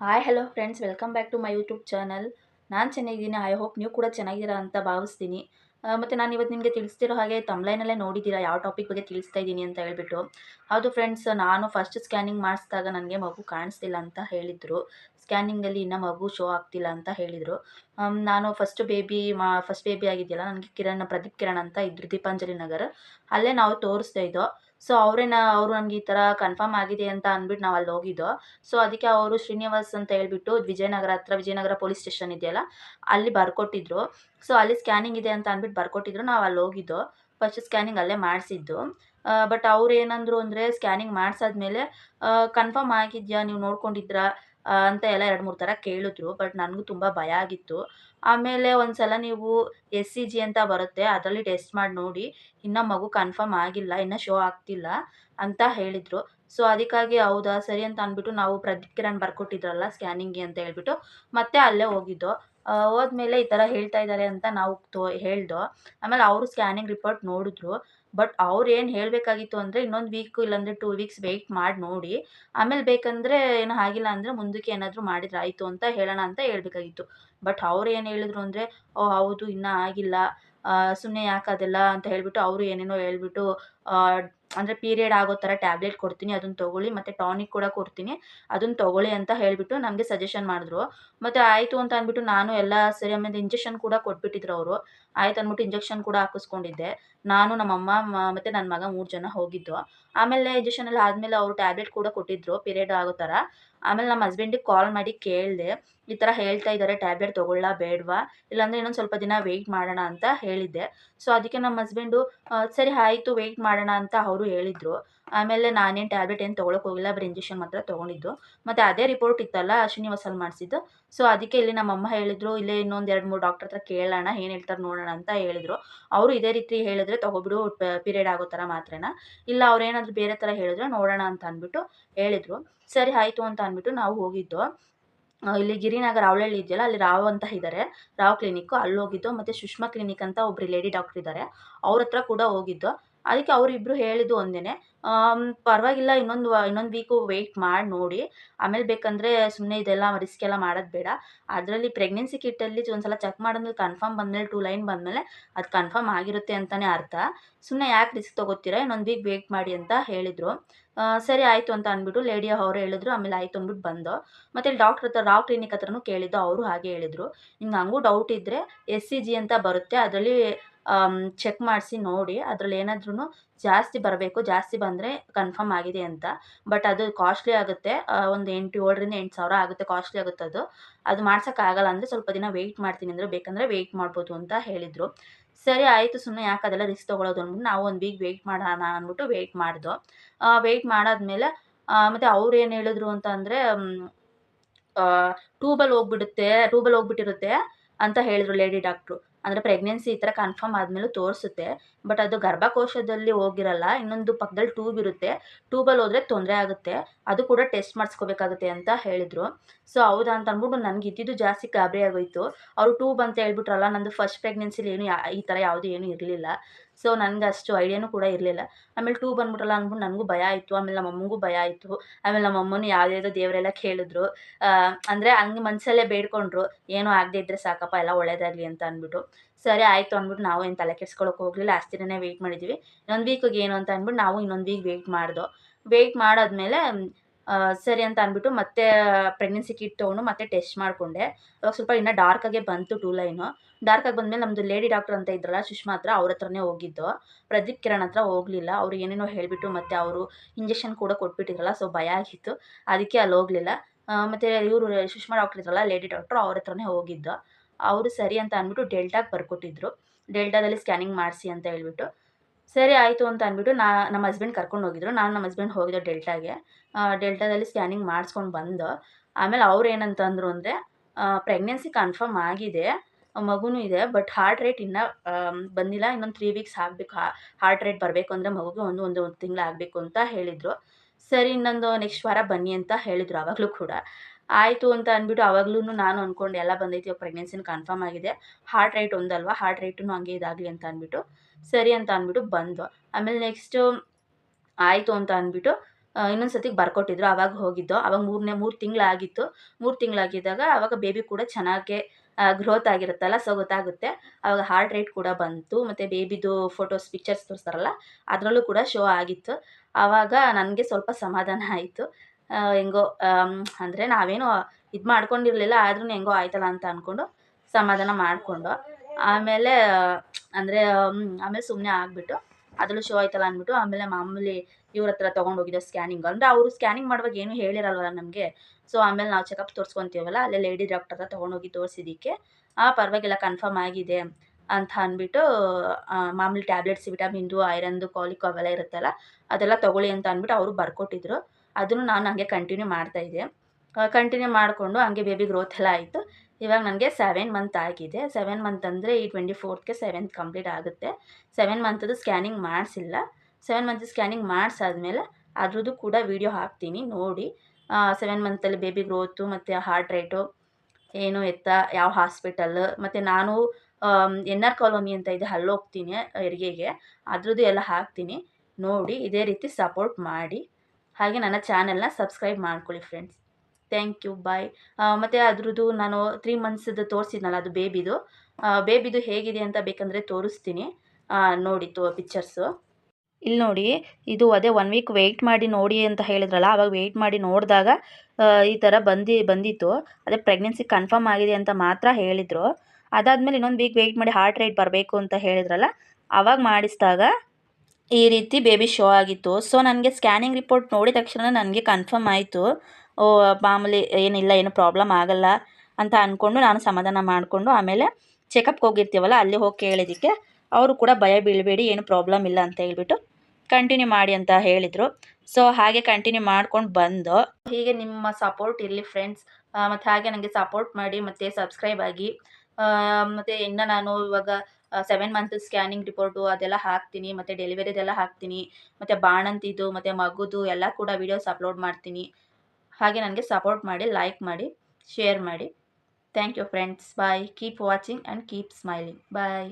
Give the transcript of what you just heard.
Hi hello friends welcome back to my YouTube channel ನಾನು ಚೆನ್ನಾಗಿದ್ದೀನಿ. I hope ನೀವು ಕೂಡ ಚೆನ್ನಾಗಿರ ಅಂತ ಭಾವಿಸ್ತೀನಿ. ಮತ್ತು ನಾನು ಇವತ್ತು ನಿಮಗೆ ತಿಳಿಸ್ತಿರೋ ಹಾಗೆ ತಮ್ಲೈನಲ್ಲೇ ನೋಡಿದ್ದೀರಾ, ಯಾವ ಟಾಪಿಕ್ ಬಗ್ಗೆ ತಿಳಿಸ್ತಾ ಇದ್ದೀನಿ ಅಂತ ಹೇಳ್ಬಿಟ್ಟು. ಹೌದು ಫ್ರೆಂಡ್ಸ್ ನಾನು ಫಸ್ಟ್ ಸ್ಕ್ಯಾನಿಂಗ್ ಮಾಡಿಸಿದಾಗ ನನಗೆ ಮಗು ಕಾಣಿಸ್ತಿಲ್ಲ ಅಂತ ಹೇಳಿದರು. ಸ್ಕ್ಯಾನಿಂಗಲ್ಲಿ ಇನ್ನೂ ಮಗು ಶೋ ಆಗ್ತಿಲ್ಲ ಅಂತ ಹೇಳಿದರು. ನಾನು ಫಸ್ಟ್ ಬೇಬಿ ಮಾ ಫಸ್ಟ್ ಬೇಬಿ ಆಗಿದೆಯಲ್ಲ, ನನಗೆ ಕಿರಣ್, ಪ್ರದೀಪ್ ಕಿರಣ್ ಅಂತ ಇದ್ರು, ದೀಪಾಂಜಲಿ ನಗರ. ಅಲ್ಲೇ ನಾವು ತೋರಿಸ್ತಾ ಇದ್ದೋ ಸೊ ಅವರೇನ, ಅವರು ನನಗೆ ಈ ಥರ ಕನ್ಫರ್ಮ್ ಆಗಿದೆ ಅಂತ ಅಂದ್ಬಿಟ್ಟು ನಾವು ಅಲ್ಲಿ ಹೋಗಿದ್ದೋ. ಸೊ ಅದಕ್ಕೆ ಅವರು ಶ್ರೀನಿವಾಸ್ ಅಂತ ಹೇಳ್ಬಿಟ್ಟು ವಿಜಯನಗರ ಹತ್ರ, ವಿಜಯನಗರ ಪೊಲೀಸ್ ಸ್ಟೇಷನ್ ಇದೆಯಲ್ಲ, ಅಲ್ಲಿ ಬರ್ಕೊಟ್ಟಿದ್ರು. ಸೊ ಅಲ್ಲಿ ಸ್ಕ್ಯಾನಿಂಗ್ ಇದೆ ಅಂತ ಅಂದ್ಬಿಟ್ಟು ಬರ್ಕೊಟ್ಟಿದ್ರು, ನಾವು ಅಲ್ಲಿ ಹೋಗಿದ್ದೋ. ಫಸ್ಟ್ ಸ್ಕ್ಯಾನಿಂಗ್ ಅಲ್ಲೇ ಮಾಡಿಸಿದ್ದು. ಬಟ್ ಅವ್ರು ಏನಂದ್ರು ಅಂದರೆ ಸ್ಕ್ಯಾನಿಂಗ್ ಮಾಡಿಸಾದ್ಮೇಲೆ ಕನ್ಫರ್ಮ್ ಆಗಿದೆಯಾ, ನೀವು ನೋಡ್ಕೊಂಡಿದ್ರಾ? ಅಂತ ಎಲ್ಲ ಎರಡು ಮೂರು ಥರ ಕೇಳಿದ್ರು, ಬಟ್ ನನಗೂ ತುಂಬ ಭಯ ಆಗಿತ್ತು. ಆಮೇಲೆ ಒಂದು ಸಲ ನೀವು ಎಸ್ ಸಿ ಜಿ ಅಂತ ಬರುತ್ತೆ, ಅದರಲ್ಲಿ ಟೆಸ್ಟ್ ಮಾಡಿ ನೋಡಿ, ಇನ್ನೂ ಮಗು ಕನ್ಫರ್ಮ್ ಆಗಿಲ್ಲ, ಇನ್ನೂ ಶೋ ಆಗ್ತಿಲ್ಲ ಅಂತ ಹೇಳಿದರು. ಸೊ, ಅದಕ್ಕಾಗಿ ಹೌದಾ, ಸರಿ ಅಂತ ಅಂದ್ಬಿಟ್ಟು ನಾವು ಪ್ರದೀಪ್ ಕಿರಣ್ ಬರ್ಕೊಟ್ಟಿದ್ರಲ್ಲ ಸ್ಕ್ಯಾನಿಂಗ್ಗೆ ಅಂತ ಹೇಳ್ಬಿಟ್ಟು, ಮತ್ತೆ ಅಲ್ಲೇ ಹೋಗಿದ್ದೋ. ಹೋದ್ಮೇಲೆ ಈ ಥರ ಹೇಳ್ತಾ ಇದ್ದಾರೆ ಅಂತ ನಾವು ತೋ, ಹೇಳ್ದೋ. ಆಮೇಲೆ ಅವರು ಸ್ಕ್ಯಾನಿಂಗ್ ರಿಪೋರ್ಟ್ ನೋಡಿದ್ರು. ಬಟ್ ಅವ್ರು ಏನು ಹೇಳಬೇಕಾಗಿತ್ತು ಅಂದರೆ ಇನ್ನೊಂದು ವೀಕು ಇಲ್ಲಾಂದರೆ ಟೂ ವೀಕ್ಸ್ ವೆಯ್ಟ್ ಮಾಡಿ ನೋಡಿ. ಆಮೇಲೆ ಬೇಕಂದರೆ ಏನು ಆಗಿಲ್ಲ ಅಂದರೆ ಮುಂದಕ್ಕೆ ಏನಾದರೂ ಮಾಡಿದ್ರೆ ಆಯಿತು ಅಂತ ಹೇಳೋಣ ಅಂತ ಹೇಳಬೇಕಾಗಿತ್ತು. ಬಟ್ ಅವ್ರು ಏನು ಹೇಳಿದ್ರು ಅಂದರೆ, ಓ, ಹೌದು, ಇನ್ನೂ ಆಗಿಲ್ಲ. ಸುಮ್ಮನೆ ಯಾಕೆ ಅದೆಲ್ಲ? ಅಂತ ಹೇಳಿಬಿಟ್ಟು ಅವರು ಏನೇನೋ ಹೇಳ್ಬಿಟ್ಟು ಅಂದರೆ ಪೀರಿಯಡ್ ಆಗೋ ಥರ ಟ್ಯಾಬ್ಲೆಟ್ ಕೊಡ್ತೀನಿ, ಅದನ್ನ ತೊಗೊಳ್ಳಿ, ಮತ್ತು ಟಾನಿಕ್ ಕೂಡ ಕೊಡ್ತೀನಿ, ಅದನ್ನ ತೊಗೊಳ್ಳಿ ಅಂತ ಹೇಳಿಬಿಟ್ಟು ನಮಗೆ ಸಜೆಷನ್ ಮಾಡಿದ್ರು. ಮತ್ತು ಆಯಿತು ಅಂತ ಅಂದ್ಬಿಟ್ಟು ನಾನು ಎಲ್ಲ ಸರಿ ಆಮೇಲೆ ಇಂಜೆಕ್ಷನ್ ಕೂಡ ಕೊಟ್ಬಿಟ್ಟಿದ್ರು ಅವರು. ಆಯ್ತು ಅಂದ್ಬಿಟ್ಟು ಇಂಜೆಕ್ಷನ್ ಕೂಡ ಹಾಕಿಸ್ಕೊಂಡಿದ್ದೆ. ನಾನು ನಮ್ಮ ಅಮ್ಮ ಮತ್ತು ನನ್ನ ಮಗ ಮೂರು ಜನ ಹೋಗಿದ್ದು. ಆಮೇಲೆ ಇಂಜೆಕ್ಷನ್ ಎಲ್ಲ ಆದಮೇಲೆ ಅವರು ಟ್ಯಾಬ್ಲೆಟ್ ಕೂಡ ಕೊಟ್ಟಿದ್ರು, ಪೀರಿಯಡ್ ಆಗೋ ಥರ ಆಮೇಲೆ ನಮ್ಮ ಹಸ್ಬೆಂಡಿಗೆ ಕಾಲ್ ಮಾಡಿ ಕೇಳಿದೆ, ಈ ಥರ ಹೇಳ್ತಾ ಇದ್ದಾರೆ ಟ್ಯಾಬ್ಲೆಟ್ ತೊಗೊಳ್ಳಾ ಬೇಡವಾ, ಇಲ್ಲಾಂದರೆ ಇನ್ನೊಂದು ಸ್ವಲ್ಪ ದಿನ ವೆಯ್ಟ್ ಮಾಡೋಣ ಅಂತ ಹೇಳಿದ್ದೆ. ಸೊ ಅದಕ್ಕೆ ನಮ್ಮ ಹಸ್ಬೆಂಡು ಸರಿ ಆಯಿತು ವೆಯ್ಟ್ ಮಾಡೋಣ ಅಂತ ಅವರು ಹೇಳಿದರು. ಆಮೇಲೆ ನಾನೇನು ಟ್ಯಾಬ್ಲೆಟ್ ಏನು ತೊಗೊಳಕ್ಕೆ ಹೋಗಿಲ್ಲ, ಬರೀ ಇಂಜೆಕ್ಷನ್ ಮಾತ್ರ ತೊಗೊಂಡಿದ್ದು. ಮತ್ತು ಅದೇ ರಿಪೋರ್ಟ್ ಇತ್ತಲ್ಲ ಶ್ರೀನಿವಾಸಲ್ಲಿ ಮಾಡಿಸಿದ್ದು. ಸೊ ಅದಕ್ಕೆ ಇಲ್ಲಿ ನಮ್ಮ ಅಮ್ಮ ಹೇಳಿದರು, ಇಲ್ಲೇ ಇನ್ನೊಂದು ಎರಡು ಮೂರು ಡಾಕ್ಟರ್ ಹತ್ರ ಕೇಳೋಣ, ಏನು ಹೇಳ್ತಾರೆ ನೋಡೋಣ ಅಂತ ಹೇಳಿದರು. ಅವರು ಇದೇ ರೀತಿ ಹೇಳಿದ್ರೆ, ತೊಗೊಬಿಡು ಪೀರಿಯಡ್ ಆಗೋ ಥರ ಮಾತ್ರೆನ. ಇಲ್ಲ ಅವ್ರೇನಾದರೂ ಬೇರೆ ಥರ ಹೇಳಿದ್ರೆ ನೋಡೋಣ ಅಂತ ಅಂದ್ಬಿಟ್ಟು ಹೇಳಿದರು. ಸರಿ, ಆಯಿತು ಅಂತ ಅಂದ್ಬಿಟ್ಟು ನಾವು ಹೋಗಿದ್ದು. ಇಲ್ಲಿ ಗಿರಿನಗರ ಅವಳಹಳ್ಳಿ ಇದೆಯಲ್ಲ, ಅಲ್ಲಿ ರಾವ್ ಅಂತ ಇದ್ದಾರೆ ರಾವ್ ಕ್ಲಿನಿಕ್ ಅಲ್ಲಿ ಹೋಗಿದ್ದು. ಮತ್ತು ಸುಷ್ಮಾ ಕ್ಲಿನಿಕ್ ಅಂತ ಒಬ್ರು ಲೇಡಿ ಡಾಕ್ಟರ್ ಇದ್ದಾರೆ ಅವ್ರ ಹತ್ರ ಕೂಡ ಹೋಗಿದ್ದು. ಅದಕ್ಕೆ ಅವರಿಬ್ರು ಹೇಳಿದ್ದು ಒಂದೇ ಪರವಾಗಿಲ್ಲ, ಇನ್ನೊಂದು ಇನ್ನೊಂದು ವೀಕು ವೆಯ್ಟ್ ಮಾಡಿ ನೋಡಿ. ಆಮೇಲೆ ಬೇಕಂದರೆ ಸುಮ್ಮನೆ ಇದೆಲ್ಲ ರಿಸ್ಕ್ ಎಲ್ಲ ಮಾಡೋದು ಬೇಡ. ಅದರಲ್ಲಿ ಪ್ರೆಗ್ನೆನ್ಸಿ ಕಿಟ್ಟಲ್ಲಿ ಒಂದ್ಸಲ ಚೆಕ್ ಮಾಡಿದ್ಮೇಲೆ ಕನ್ಫರ್ಮ್ ಬಂದಮೇಲೆ ಟೂ ಲೈನ್ ಬಂದಮೇಲೆ ಅದು ಕನ್ಫರ್ಮ್ ಆಗಿರುತ್ತೆ ಅಂತಲೇ ಅರ್ಥ. ಸುಮ್ಮನೆ ಯಾಕೆ ರಿಸ್ಕ್ ತೊಗೋತೀರಾ, ಇನ್ನೊಂದು ವೀಕ್ ವೆಯ್ಟ್ ಮಾಡಿ ಅಂತ ಹೇಳಿದರು. ಸರಿ ಆಯಿತು ಅಂತ ಅಂದ್ಬಿಟ್ಟು ಲೇಡಿ ಅವರು ಹೇಳಿದ್ರು, ಆಮೇಲೆ ಆಯಿತು ಅಂದ್ಬಿಟ್ಟು ಬಂದು. ಮತ್ತು ಡಾಕ್ಟರ್ ಹತ್ರ, ರಾವ್ ಕ್ಲಿನಿಕ್ ಹತ್ರನೂ ಕೇಳಿದ್ದು ಅವರು ಹಾಗೆ ಹೇಳಿದರು. ನಿಮ್ಗೆ ಹಂಗೂ ಡೌಟ್ ಇದ್ದರೆ ಎಸ್ ಸಿ ಜಿ ಅಂತ ಬರುತ್ತೆ. ಅದರಲ್ಲಿ ಚೆಕ್ ಮಾಡಿಸಿ ನೋಡಿ. ಅದರಲ್ಲಿ ಏನಾದ್ರೂ ಜಾಸ್ತಿ ಬರಬೇಕು, ಜಾಸ್ತಿ ಬಂದರೆ ಕನ್ಫರ್ಮ್ ಆಗಿದೆ ಅಂತ. ಬಟ್ ಅದು ಕಾಸ್ಟ್ಲಿ ಆಗುತ್ತೆ. ಒಂದು ಎಂಟು, ಏಳರಿಂದ ಎಂಟು ಸಾವಿರ ಆಗುತ್ತೆ ಕಾಸ್ಟ್ಲಿ ಆಗುತ್ತೆ ಅದು. ಅದು ಮಾಡ್ಸೋಕ್ಕಾಗಲ್ಲ ಅಂದರೆ ಸ್ವಲ್ಪ ದಿನ ವೆಯ್ಟ್ ಮಾಡ್ತೀನಿ ಅಂದರೆ ಬೇಕಂದರೆ ವೆಯ್ಟ್ ಮಾಡ್ಬೋದು ಅಂತ ಹೇಳಿದರು. ಸರಿ, ಆಯಿತು ಸುಮ್ಮನೆ ಯಾಕೆ ಅದೆಲ್ಲ ರಿಸ್ಕ್ ತೊಗೊಳೋದು ಅಂದ್ಬಿಟ್ಟು ನಾವು ಒಂದು ವೀಕ್ ವೆಯ್ಟ್ ಮಾಡೋಣ ಅಂದ್ಬಿಟ್ಟು ವೆಯ್ಟ್ ಮಾಡ್ದೋ. ವೆಯ್ಟ್ ಮಾಡಾದ್ಮೇಲೆ ಮತ್ತು ಅವ್ರು ಏನು ಹೇಳಿದ್ರು ಅಂತ ಅಂದರೆ ಟ್ಯೂಬಲ್ಲಿ ಹೋಗ್ಬಿಡುತ್ತೆ ಟ್ಯೂಬಲ್ಲಿ ಹೋಗ್ಬಿಟ್ಟಿರುತ್ತೆ ಅಂತ ಹೇಳಿದ್ರು ಲೇಡಿ ಡಾಕ್ಟ್ರು ಅಂದರೆ ಪ್ರೆಗ್ನೆನ್ಸಿ ಈ ಥರ ಕನ್ಫರ್ಮ್ ಆದಮೇಲೂ ತೋರಿಸುತ್ತೆ. ಬಟ್ ಅದು ಗರ್ಭಕೋಶದಲ್ಲಿ ಹೋಗಿರಲ್ಲ, ಇನ್ನೊಂದು ಪಕ್ಕದಲ್ಲಿ ಟ್ಯೂಬ್ ಇರುತ್ತೆ. ಟ್ಯೂಬಲ್ಲಿ ಹೋದರೆ ತೊಂದರೆ ಆಗುತ್ತೆ. ಅದು ಕೂಡ ಟೆಸ್ಟ್ ಮಾಡಿಸ್ಕೋಬೇಕಾಗುತ್ತೆ ಅಂತ ಹೇಳಿದರು. ಸೊ ಹೌದಾ ಅಂತ ಅಂದ್ಬಿಟ್ಟು ನನಗೆ ಇದ್ದಿದ್ದು ಜಾಸ್ತಿ ಗಾಬರಿ ಆಗೋಯ್ತು. ಅವರು ಟ್ಯೂಬ್ ಅಂತ ಹೇಳ್ಬಿಟ್ರಲ್ಲ, ನಂದು ಫಸ್ಟ್ ಪ್ರೆಗ್ನೆನ್ಸಿಲಿ ಏನು ಈ ಥರ ಯಾವುದೂ ಏನೂ ಇರಲಿಲ್ಲ. ಸೊ ನನಗೆ ಅಷ್ಟು ಐಡಿಯಾನೂ ಕೂಡ ಇರಲಿಲ್ಲ. ಆಮೇಲೆ ಟೂ ಬಂದ್ಬಿಟ್ರಲ್ಲ ಅಂದ್ಬಿಟ್ಟು ನನಗೂ ಭಯ ಆಯಿತು. ಆಮೇಲೆ ನಮ್ಮ ಭಯ ಆಯಿತು. ಆಮೇಲೆ ನಮ್ಮ ಅಮ್ಮನೂ ಯಾವುದ್ಯಾವುದೋ ದೇವರೆಲ್ಲ ಕೇಳಿದ್ರು. ಅಂದರೆ ಹಂಗೆ ಮನಸ್ಸಲ್ಲೇ ಬೇಡ್ಕೊಂಡ್ರು. ಏನೂ ಆಗದೆ ಇದ್ದರೆ ಸಾಕಪ್ಪ, ಎಲ್ಲ ಒಳ್ಳೇದಾಗಲಿ ಅಂತ ಅಂದ್ಬಿಟ್ಟು ಸರಿ, ಆಯಿತು ಅಂದ್ಬಿಟ್ಟು ನಾವು ಏನು ತಲೆ ಕೆಡ್ಸ್ಕೊಳಕ್ಕೆ ಹೋಗಲಿಲ್ಲ. ಅಷ್ಟು ದಿನನೇ ವೆಯ್ಟ್ ಮಾಡಿದ್ವಿ. ಇನ್ನೊಂದು ವೀಕಿಗೆ ಏನು ಅಂತ ಅಂದ್ಬಿಟ್ಟು ನಾವು ಇನ್ನೊಂದು ವೀಕ್ ವೆಯ್ಟ್ ಮಾಡ್ದೋ. ವೆಯ್ಟ್ ಮಾಡಾದ್ಮೇಲೆ ಸರಿ ಅಂತ ಅಂದ್ಬಿಟ್ಟು ಮತ್ತೆ ಪ್ರೆಗ್ನೆನ್ಸಿ ಕಿಟ್ ತೊಗೊಂಡು ಮತ್ತೆ ಟೆಸ್ಟ್ ಮಾಡಿಕೊಂಡೆ. ಅವಾಗ ಸ್ವಲ್ಪ ಇನ್ನೂ ಡಾರ್ಕಾಗೆ ಬಂತು ಟೂ ಲೈನು ಡಾರ್ಕಾಗಿ ಬಂದಮೇಲೆ ನಮ್ಮದು ಲೇಡಿ ಡಾಕ್ಟರ್ ಅಂತ ಇದ್ರಲ್ಲ ಸುಷ್ಮಾ ಹತ್ರ ಅವ್ರ ಹತ್ರನೇ ಹೋಗಿದ್ದು. ಪ್ರದೀಪ್ ಕಿರಣ್ ಹತ್ರ ಹೋಗಲಿಲ್ಲ. ಅವ್ರು ಏನೇನೋ ಹೇಳಿಬಿಟ್ಟು ಮತ್ತು ಅವರು ಇಂಜೆಕ್ಷನ್ ಕೂಡ ಕೊಟ್ಬಿಟ್ಟಿದ್ರಲ್ಲ ಸೊ ಭಯ ಆಗಿತ್ತು. ಅದಕ್ಕೆ ಅಲ್ಲಿ ಹೋಗಲಿಲ್ಲ. ಮತ್ತು ಇವರು ಸುಷ್ಮಾ ಡಾಕ್ಟರ್ ಇದ್ರಲ್ಲ ಲೇಡಿ ಡಾಕ್ಟ್ರು ಅವ್ರ ಹತ್ರನೇ ಹೋಗಿದ್ದು. ಅವರು ಸರಿ ಅಂತ ಅಂದ್ಬಿಟ್ಟು ಡೆಲ್ಟಾಗೆ ಬರ್ಕೊಟ್ಟಿದ್ರು. ಡೆಲ್ಟಾದಲ್ಲಿ ಸ್ಕ್ಯಾನಿಂಗ್ ಮಾಡಿಸಿ ಅಂತ ಹೇಳ್ಬಿಟ್ಟು. ಸರಿ ಆಯಿತು ಅಂತ ಅಂದ್ಬಿಟ್ಟು ನಾ, ನಮ್ಮ ಹಸ್ಬೆಂಡ್ ಕರ್ಕೊಂಡು ಹೋಗಿದ್ರು. ನಾನು ನಮ್ಮ ಹಸ್ಬೆಂಡ್ ಹೋಗಿದ್ದೆ ಡೆಲ್ಟಾಗೆ. ಡೆಲ್ಟಾದಲ್ಲಿ ಸ್ಕ್ಯಾನಿಂಗ್ ಮಾಡಿಸ್ಕೊಂಡು ಬಂದು, ಆಮೇಲೆ ಅವ್ರು ಏನಂತಂದ್ರು ಅಂದರೆ ಪ್ರೆಗ್ನೆನ್ಸಿ ಕನ್ಫರ್ಮ್ ಆಗಿದೆ, ಮಗುನೂ ಇದೆ ಬಟ್ ಹಾರ್ಟ್ ರೇಟ್ ಇನ್ನೂ ಬಂದಿಲ್ಲ. ಇನ್ನೊಂದು ತ್ರೀ ವೀಕ್ಸ್ ಆಗಬೇಕು. ಹಾರ್ಟ್ ರೇಟ್ ಬರಬೇಕು ಅಂದರೆ ಮಗುಗೆ ಒಂದು ಒಂದು ಒಂದು ತಿಂಗಳು ಆಗಬೇಕು ಅಂತ ಹೇಳಿದರು. ಸರಿ, ಇನ್ನೊಂದು ನೆಕ್ಸ್ಟ್ ವಾರ ಬನ್ನಿ ಅಂತ ಹೇಳಿದರು ಆವಾಗಲೂ ಕೂಡ. ಆಯಿತು ಅಂತ ಅಂದ್ಬಿಟ್ಟು ಆವಾಗ್ಲೂ ನಾನು ಅಂದ್ಕೊಂಡು ಎಲ್ಲ ಬಂದೈತಿ ಪ್ರೆಗ್ನೆನ್ಸಿನ ಕನ್ಫರ್ಮ್ ಆಗಿದೆ. ಹಾರ್ಟ್ ರೇಟ್ ಒಂದಲ್ವಾ? ಹಾರ್ಟ್ ರೇಟೂ ಹಂಗೆ ಇದಾಗಲಿ ಅಂತ ಅಂದ್ಬಿಟ್ಟು, ಸರಿ ಅಂತ ಅಂದ್ಬಿಟ್ಟು ಬಂದು ಆಮೇಲೆ ನೆಕ್ಸ್ಟು ಆಯಿತು ಅಂತ ಅಂದ್ಬಿಟ್ಟು ಇನ್ನೊಂದು ಸತಿ ಬರ್ಕೊಟ್ಟಿದ್ರು ಆವಾಗ ಹೋಗಿದ್ದು. ಆವಾಗ ಮೂರನೇ, ಮೂರು ತಿಂಗಳಾಗಿತ್ತು. ಮೂರು ತಿಂಗಳಾಗಿದ್ದಾಗ ಆವಾಗ ಬೇಬಿ ಕೂಡ ಚೆನ್ನಾಗೆ ಗ್ರೋತ್ ಆಗಿರುತ್ತಲ್ಲ ಸೊ ಗೊತ್ತಾಗುತ್ತೆ. ಆವಾಗ ಹಾರ್ಟ್ ರೇಟ್ ಕೂಡ ಬಂತು. ಮತ್ತು ಬೇಬಿದು ಫೋಟೋಸ್ ಪಿಕ್ಚರ್ಸ್ ತೋರಿಸ್ತಾರಲ್ಲ, ಅದರಲ್ಲೂ ಕೂಡ ಶೋ ಆಗಿತ್ತು. ಆವಾಗ ನನಗೆ ಸ್ವಲ್ಪ ಸಮಾಧಾನ ಆಯಿತು. ಹೆಂಗೋ ಅಂದರೆ ನಾವೇನು ಇದು ಮಾಡ್ಕೊಂಡಿರಲಿಲ್ಲ ಆದ್ರೂ ಹೆಂಗೋ ಆಯ್ತಲ್ಲ ಅಂತ ಅಂದ್ಕೊಂಡು ಸಮಾಧಾನ ಮಾಡಿಕೊಂಡು, ಆಮೇಲೆ, ಅಂದರೆ ಆಮೇಲೆ ಸುಮ್ಮನೆ ಆಗಿಬಿಟ್ಟು ಅದ್ರಲ್ಲೂ ಶೋ ಆಯ್ತಲ್ಲ ಅಂದ್ಬಿಟ್ಟು ಆಮೇಲೆ ಮಾಮೂಲಿ ಇವ್ರ ಹತ್ರ ತೊಗೊಂಡು ಹೋಗಿದ್ದೋ ಸ್ಕ್ಯಾನಿಂಗ್ ಅಂದರೆ ಅವರು ಸ್ಕ್ಯಾನಿಂಗ್ ಮಾಡುವಾಗ ಏನೂ ಹೇಳಿರಲ್ವಲ್ಲ ನಮಗೆ. ಸೊ ಆಮೇಲೆ ನಾವು ಚೆಕಪ್ ತೋರಿಸ್ಕೊತೀವಲ್ಲ, ಅಲ್ಲೇ ಲೇಡಿ ಡಾಕ್ಟರ್ ಹತ್ರ ತೊಗೊಂಡೋಗಿ ತೋರಿಸಿದ್ದಕ್ಕೆ ಆ, ಪರವಾಗಿಲ್ಲ ಕನ್ಫರ್ಮ್ ಆಗಿದೆ ಅಂತ ಅಂದ್ಬಿಟ್ಟು ಮಾಮೂಲಿ ಟ್ಯಾಬ್ಲೆಟ್ಸ್ ವಿಟಮಿನ್ದು ಐರನ್ದು ಕಾಲಿಕ್ ಅವೆಲ್ಲ ಇರುತ್ತಲ್ಲ, ಅದೆಲ್ಲ ತೊಗೊಳ್ಳಿ ಅಂತ ಅಂದ್ಬಿಟ್ಟು ಅವರು ಬರ್ಕೊಟ್ಟಿದ್ರು. ಅದನ್ನು ನಾನು ಹಂಗೆ ಕಂಟಿನ್ಯೂ ಮಾಡ್ತಾ ಇದ್ದೆ. ಕಂಟಿನ್ಯೂ ಮಾಡಿಕೊಂಡು ಹಂಗೆ ಬೇಬಿ ಗ್ರೋತ್ ಎಲ್ಲ ಆಯಿತು. ಇವಾಗ ನನಗೆ ಸೆವೆನ್ ಮಂತ್ ಆಗಿದೆ. ಸೆವೆನ್ ಮಂತ್ ಅಂದರೆ ಈ ಟ್ವೆಂಟಿ ಫೋರ್ತ್ಗೆ ಸೆವೆಂತ್ ಕಂಪ್ಲೀಟ್ ಆಗುತ್ತೆ. ಸೆವೆನ್ ಮಂತದ್ದು ಸ್ಕ್ಯಾನಿಂಗ್ ಮಾಡಿಸಿಲ್ಲ. ಸೆವೆನ್ ಮಂತ್ ಸ್ಕ್ಯಾನಿಂಗ್ ಮಾಡಿಸಾದ್ಮೇಲೆ ಅದ್ರದ್ದು ಕೂಡ ವೀಡಿಯೋ ಹಾಕ್ತೀನಿ, ನೋಡಿ. ಸೆವೆನ್ ಮಂತಲ್ಲಿ ಬೇಬಿ ಗ್ರೋತು ಮತ್ತು ಹಾರ್ಟ್ ರೇಟು ಏನು ಎತ್ತ, ಯಾವ ಹಾಸ್ಪಿಟಲ್ ಮತ್ತು ನಾನು ಎನ್ ಆರ್ ಕಾಲೋನಿ ಅಂತ ಇದೆ ಅಲ್ಲಿ ಹೋಗ್ತೀನಿ ಹೆರಿಗೆಗೆ. ಅದ್ರದ್ದು ಎಲ್ಲ ಹಾಕ್ತೀನಿ, ನೋಡಿ, ಇದೇ ರೀತಿ ಸಪೋರ್ಟ್ ಮಾಡಿ. ಹಾಗೆ ನನ್ನ ಚಾನೆಲ್ನ ಸಬ್ಸ್ಕ್ರೈಬ್ ಮಾಡ್ಕೊಳ್ಳಿ ಫ್ರೆಂಡ್ಸ್. ಥ್ಯಾಂಕ್ ಯು, ಬಾಯ್. ಮತ್ತು ಅದ್ರದ್ದು ನಾನು ತ್ರೀ ಮಂತ್ಸ್ದು ತೋರಿಸಿದ್ನಲ್ಲ, ಅದು ಬೇಬಿದು. ಬೇಬಿದು ಹೇಗಿದೆ ಅಂತ ಬೇಕಂದರೆ ತೋರಿಸ್ತೀನಿ. ನೋಡಿ ತೋ ಪಿಕ್ಚರ್ಸು ಇಲ್ಲಿ ನೋಡಿ, ಇದು ಅದೇ ಒನ್ ವೀಕ್ ವೆಯ್ಟ್ ಮಾಡಿ ನೋಡಿ ಅಂತ ಹೇಳಿದ್ರಲ್ಲ, ಅವಾಗ ವೆಯ್ಟ್ ಮಾಡಿ ನೋಡಿದಾಗ ಈ ಥರ ಬಂದಿ, ಬಂದಿತ್ತು. ಅದೇ ಪ್ರೆಗ್ನೆನ್ಸಿ ಕನ್ಫರ್ಮ್ ಆಗಿದೆ ಅಂತ ಮಾತ್ರ ಹೇಳಿದರು. ಅದಾದಮೇಲೆ ಇನ್ನೊಂದು ವೀಕ್ ವೆಯ್ಟ್ ಮಾಡಿ ಹಾರ್ಟ್ ರೇಟ್ ಬರಬೇಕು ಅಂತ ಹೇಳಿದ್ರಲ್ಲ ಆವಾಗ ಮಾಡಿಸಿದಾಗ ಈ ರೀತಿ ಬೇಬಿ ಶೋ ಆಗಿತ್ತು. ಸೊ ನನಗೆ ಸ್ಕ್ಯಾನಿಂಗ್ ರಿಪೋರ್ಟ್ ನೋಡಿದ ತಕ್ಷಣ ನನಗೆ ಕನ್ಫರ್ಮ್ ಆಯಿತು. ಓ, ಮಾಮೂಲಿ ಏನಿಲ್ಲ, ಏನು ಪ್ರಾಬ್ಲಮ್ ಆಗಲ್ಲ ಅಂತ ಅಂದ್ಕೊಂಡು ನಾನು ಸಮಾಧಾನ ಮಾಡಿಕೊಂಡು ಆಮೇಲೆ ಚೆಕಪ್ಗೆ ಹೋಗಿರ್ತೀವಲ್ಲ, ಅಲ್ಲಿ ಹೋಗಿ ಕೇಳಿದ್ದಕ್ಕೆ ಅವರು ಕೂಡ ಭಯ ಬೀಳಬೇಡಿ, ಏನು ಪ್ರಾಬ್ಲಮ್ ಇಲ್ಲ ಅಂತ ಹೇಳ್ಬಿಟ್ಟು ಕಂಟಿನ್ಯೂ ಮಾಡಿ ಅಂತ ಹೇಳಿದರು. ಸೊ ಹಾಗೆ ಕಂಟಿನ್ಯೂ ಮಾಡ್ಕೊಂಡು ಬಂದು ಹೀಗೆ ನಿಮ್ಮ ಸಪೋರ್ಟ್ ಇರಲಿ ಫ್ರೆಂಡ್ಸ್ ಮತ್ತು ಹಾಗೆ ನನಗೆ ಸಪೋರ್ಟ್ ಮಾಡಿ ಮತ್ತು ಸಬ್ಸ್ಕ್ರೈಬ್ ಆಗಿ. ಮತ್ತು ಇನ್ನು ನಾನು ಇವಾಗ ಸೆವೆನ್ ಮಂತ್ ಸ್ಕ್ಯಾನಿಂಗ್ ರಿಪೋರ್ಟು ಅದೆಲ್ಲ ಹಾಕ್ತೀನಿ, ಮತ್ತು ಡೆಲಿವರಿದೆಲ್ಲ ಹಾಕ್ತೀನಿ, ಮತ್ತು ಬಾಣಂತಿದ್ದು ಮತ್ತು ಮಗುದು ಎಲ್ಲ ಕೂಡ ವೀಡಿಯೋಸ್ ಅಪ್ಲೋಡ್ ಮಾಡ್ತೀನಿ. ಹಾಗೆ ನನಗೆ ಸಪೋರ್ಟ್ ಮಾಡಿ ಲೈಕ್ ಮಾಡಿ ಶೇರ್ ಮಾಡಿ. Thank you friends bye keep watching and keep smiling bye